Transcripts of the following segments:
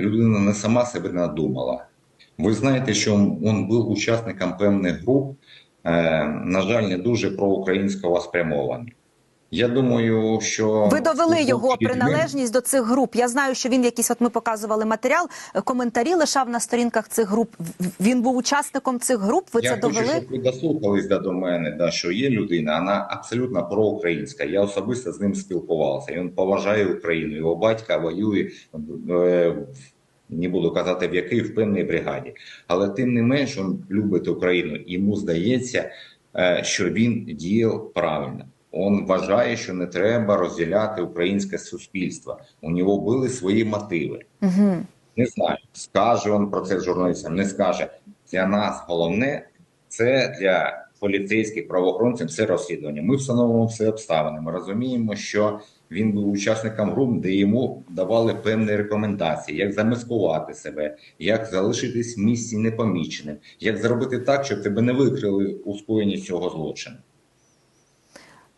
людина не сама себе надумала. Ви знаєте, що він був учасником певних груп, е, на жаль, не дуже проукраїнського спрямованих. Я думаю, що Ви довели його приналежність до цих груп. Я знаю, що він якісь, от ми показували матеріал, е, коментарі лишав на сторінках цих груп. Він був учасником цих груп. Ви Я це хочу, довели? щоб ви дослухались да, до мене, да, що є людина, вона абсолютно проукраїнська. Я особисто з ним спілкувався. Він поважає Україну. Його батька воює, е, не буду казати в якій, в певній бригаді. Але тим не менш він любить Україну. Йому здається, е, що він діяв правильно. Він вважає, що не треба розділяти українське суспільство. У нього були свої мотиви. Угу. Не знаю, скаже він про це журналістам, не скаже. Для нас головне це для поліцейських правоохоронців це розслідування. Ми встановимо все обставини. Ми розуміємо, що він був учасником груп, де йому давали певні рекомендації, як замаскувати себе, як залишитись в місці непоміченим, як зробити так, щоб тебе не викрили у скоєнні цього злочину.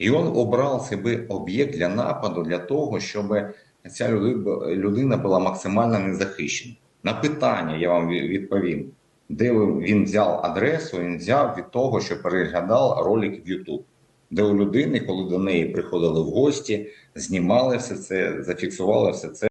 І він обрав себе об'єкт для нападу для того, щоб ця людина була максимально незахищена. На питання я вам відповім, де він взяв адресу, він взяв від того, що переглядав ролик в YouTube, де у людини, коли до неї приходили в гості, знімали все це, зафіксували все це.